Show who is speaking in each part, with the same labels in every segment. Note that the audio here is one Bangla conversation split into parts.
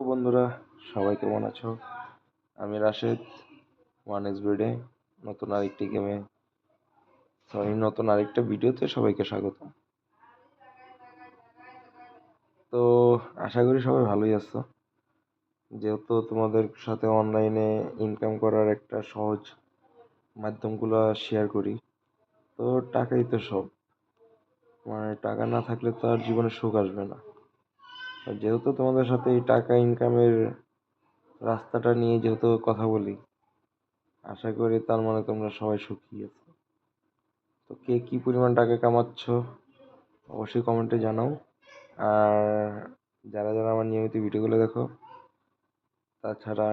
Speaker 1: বন্ধুরা, সবাই কেমন আছো? আমি রাশেদ ওয়ান এস বেডে নতুন আরেকটি গেমে সরি নতুন আরেকটা ভিডিওতে সবাইকে স্বাগত। তো আশা করি সবাই ভালোই আছো। যেহেতু তোমাদের সাথে অনলাইনে ইনকাম করার একটা সহজ মাধ্যমগুলো শেয়ার করি, তো টাকাই তো সব। মানে টাকা না থাকলে তো আর জীবনে সুখ আসবে না। আর যেহেতু তোমাদের সাথে এই টাকা ইনকামের রাস্তাটা নিয়ে যেহেতু কথা বলি, আশা করি তার মানে তোমরা সবাই সুখী আছো। তো কে কী পরিমাণ টাকা কামাচ্ছ, অবশ্যই কমেন্টে জানাও। আর যারা যারা আমার নিয়মিত ভিডিওগুলো দেখো, তাছাড়া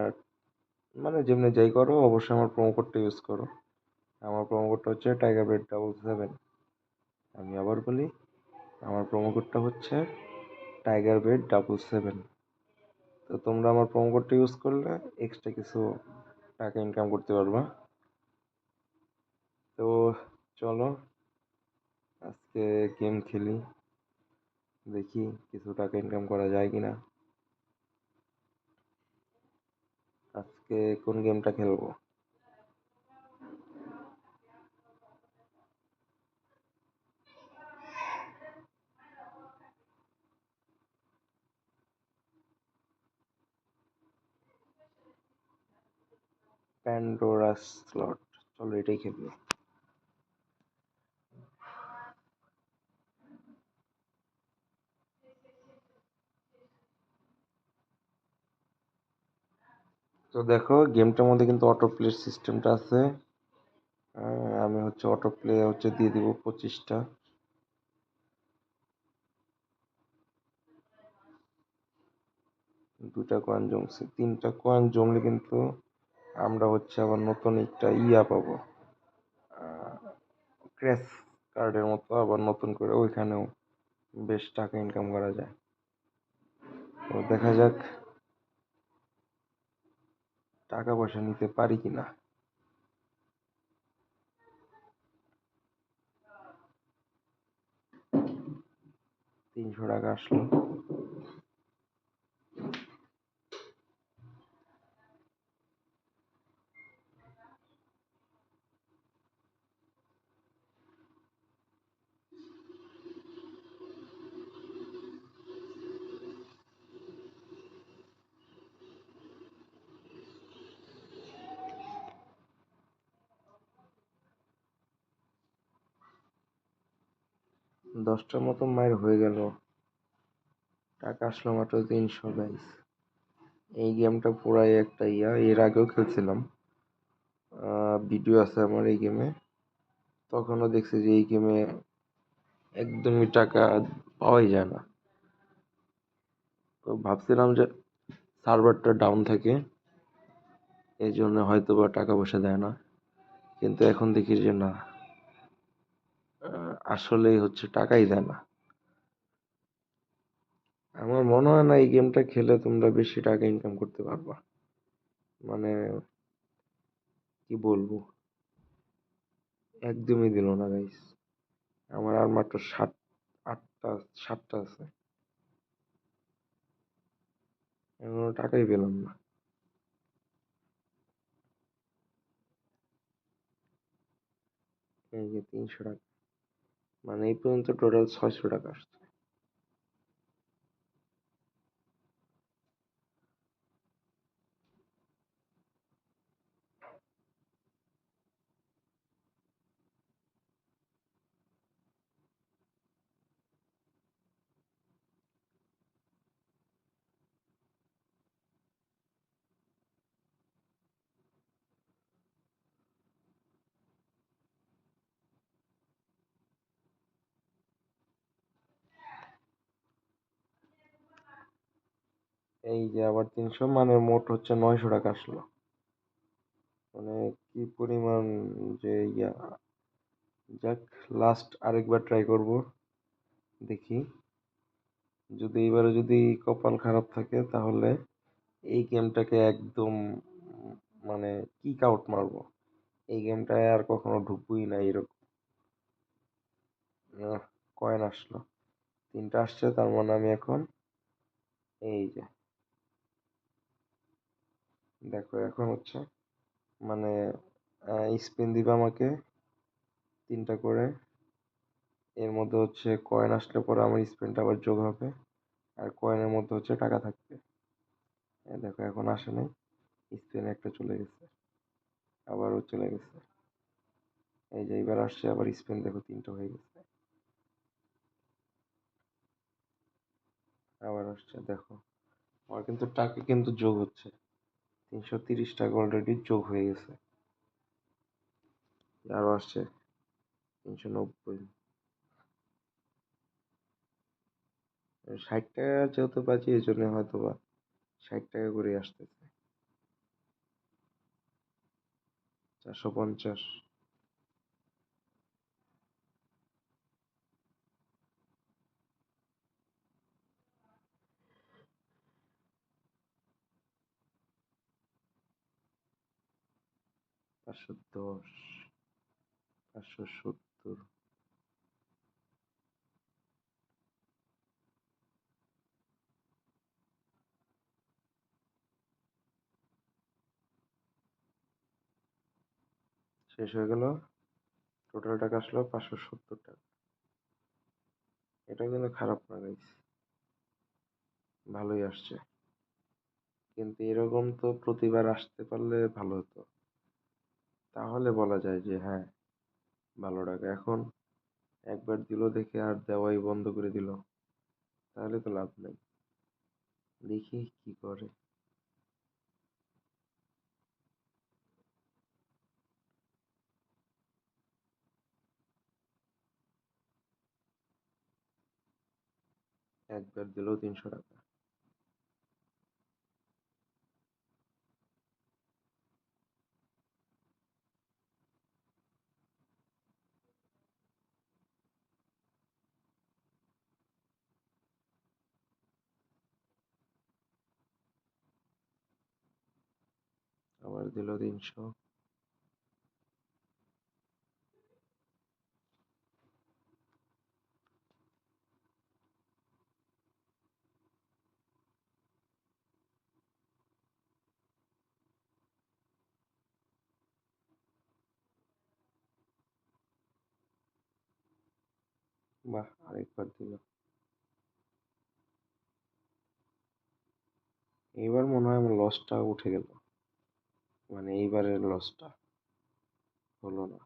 Speaker 1: মানে যেমনি যাই করো, অবশ্যই আমার প্রোমো কোডটা ইউজ করো। আমার প্রোমো কোডটা হচ্ছে টাইগার বেড ডাবল সেভেন আমি আবার বলি, আমার প্রোমো কোডটা হচ্ছে টাইগার বেড ডাবল সেভেন তো তোমরা আমার প্রোমো কোডটা ইউজ করলে এক্সট্রা কিছু টাকা ইনকাম করতে পারবা। তো চলো, আজকে গেম খেলি। দেখি কিছু টাকা ইনকাম করা যায় কি না আজকে কোন গেমটা খেলব? প্যান্ডোরা স্লট চলো এটাই খেলব তো দেখো, গেমটার মধ্যে কিন্তু অটো প্লে সিস্টেমটা আছে আমি হচ্ছে অটো প্লে হচ্ছে দিয়ে দিব পঁচিশটা। দুটা কয়েন জমছে তিনটা কয়েন জমলে কিন্তু আমরা হচ্ছে আবার নতুন একটা ইয়া পাবো ক্র্যাশ কার্ডের মতো আবার নতুন করে ওইখানেও বেশ টাকা ইনকাম করা যায়। তো দেখা যাক টাকা পয়সা নিতে পারি কি না তিনশো টাকা আসলো। দশটার মতো মায়ের হয়ে গেল। টাকা আসলো মাত্র তিনশো গাইস এই গেমটা পুরাই একটা ইয়া। এর আগেও খেলছিলাম। ভিডিও আছে আমার এই গেমে তখনও দেখছি যে এই গেমে একদমই টাকা পাওয়াই যায় না। তো ভাবছিলাম যে সার্ভারটা ডাউন থাকে। এই জন্য হয়তো বা টাকা পয়সা দেয় না। কিন্তু এখন দেখি যে না। আসলেই হচ্ছে টাকাই দেয় না। আমার মনে হয় না এই গেমটা খেলে তোমরা বেশি টাকা ইনকাম করতে পারবা। মানে কি বলব? একদমই দিল না গাইস আমার আর মাত্র সাত, আটটা, সাতটা আছে। এখনও টাকাই পেলাম না। তিনশো টাকা। মানে এই পর্যন্ত টোটাল ছয়শো টাকা আসছে। এই যে আবার তিনশো মানে মোট হচ্ছে নয়শো টাকা আসলো। মানে কি পরিমাণ যে ইয়া। যাক লাস্ট আরেকবার ট্রাই করব, দেখি। যদি এবারে যদি কপাল খারাপ থাকে, তাহলে এই গেমটাকে একদম মানে কিক আউট মারবো। এই গেমটায় আর কখনো ঢুকবই না এরকম কয়েন আসলো। তিনটা আসছে, তার মানে আমি এখন এই যে দেখো, এখন হচ্ছে মানে স্পিন দিবে আমাকে তিনটা করে। এর মধ্যে হচ্ছে কয়েন আসলে পরে আমার স্পিনটা আবার যোগ হবে। আর কয়েনের মধ্যে হচ্ছে টাকা থাকবে। দেখো, এখন আসে নাই। স্পিন একটা চলে গেছে। আবারও চলে গেছে। এই যে এবার আসছে, আবার স্পিন দেখো তিনটা হয়ে গেছে। আবার আসছে, দেখো। আমার কিন্তু টাকা কিন্তু যোগ হচ্ছে। তিনশো তিরিশ টাকা অলরেডি যোগ হয়ে গেছে। আরও আসছে তিনশো নব্বই। ষাট টাকা যেহেতু পাচ্ছি, এই জন্য হয়তো বা ষাট টাকা করে আসতেছে। চারশো পঞ্চাশ। পাঁচশো দশ, পাঁচশো সত্তর। শেষ হয়ে গেল। টোটাল টাকা আসলো পাঁচশো সত্তর টাকা। এটা কিন্তু খারাপ না গাইস ভালোই আসছে। কিন্তু এরকম তো প্রতিবার আসতে পারলে ভালো হতো। তাহলে বলা যায় যে হ্যাঁ ভালো টাকা। এখন একবার দিল দেখে আর দেওয়াই বন্ধ করে দিল, তাহলে তো লাভ নেই। দেখি কি করে। একবার দিলেও তিনশো টাকা আবার দিল তিনশো। বাহ আরেকবার দিল। এইবার মনে হয় আমার লসটা উঠে গেল। মানে এইবারের লসটা হলো না।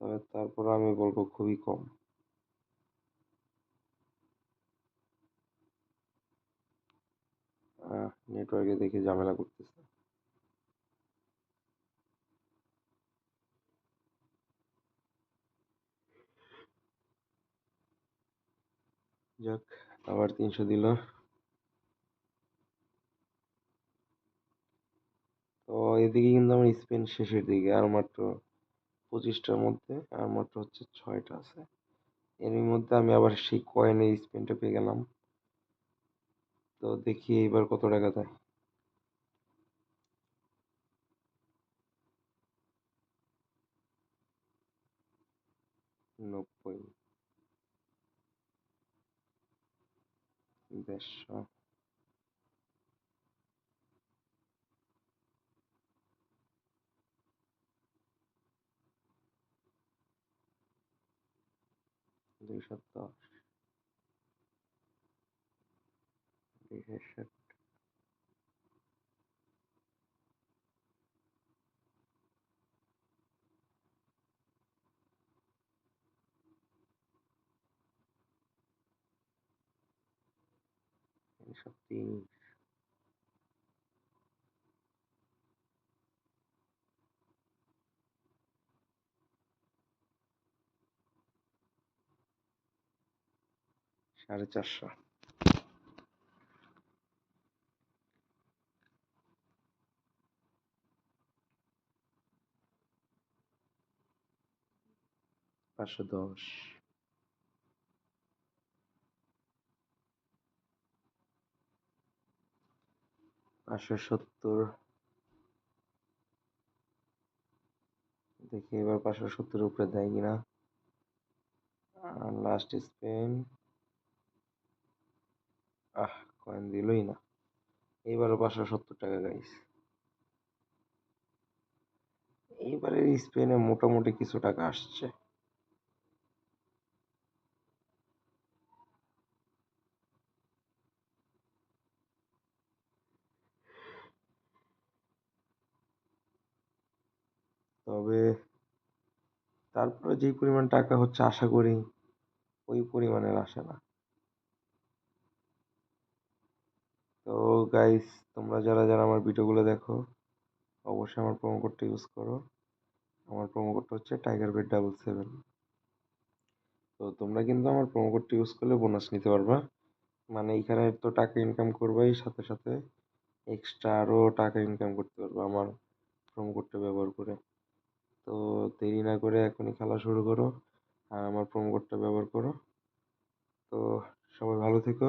Speaker 1: তবে তারপর আমি বলব খুবই কম। নেটওয়ার্কে দেখে ঝামেলা করতেছে। যাক, আবার তিনশো দিল। তো এদিকে কিন্তু আমার স্পেন শেষের দিকে, আর মাত্র পঁচিশটার মধ্যে, আর মাত্র হচ্ছে ছয়টা আছে। এর মধ্যে আমি আবার সেই কয়েনের স্পেনটা পেয়ে গেলাম। তো দেখি এইবার কত টাকা দেয়। নব্বই। দেড়শো। দুইশো দশ। দুইশো তিনশো তিরিশ সাড়ে চারশো। পাঁচশো দশ। পাঁচশো সত্তর। দেখি এবার পাঁচশো সত্তর উপরে দেয় কিনা। আর লাস্ট স্পেন আহ, কয়েন দিলই না। এইবারও পাঁচশো সত্তর টাকা গাইস এইবারের স্পেনে মোটামুটি কিছু টাকা আসছে। তবে তারপরে যেই পরিমাণ টাকা হচ্ছে, আশা করি ওই পরিমাণের আসে না তো গাইস তোমরা যারা যারা আমার ভিডিওগুলো দেখো, অবশ্যই আমার প্রোমো কোডটা ইউজ করো। আমার প্রোমো কোডটা হচ্ছে টাইগার বেড ডাবল সেভেন তো তোমরা কিন্তু আমার প্রোমো কোডটা ইউজ করলে বোনাস নিতে পারবা। মানে এইখানে তো টাকা ইনকাম করবাই, সাথে সাথে এক্সট্রা আরও টাকা ইনকাম করতে পারব আমার প্রোমো কোডটা ব্যবহার করে। তো দেরি না করে এখনই খেলা শুরু করো আর আমার প্রোমো কোডটা ব্যবহার করো। তো সবাই ভালো থেকো।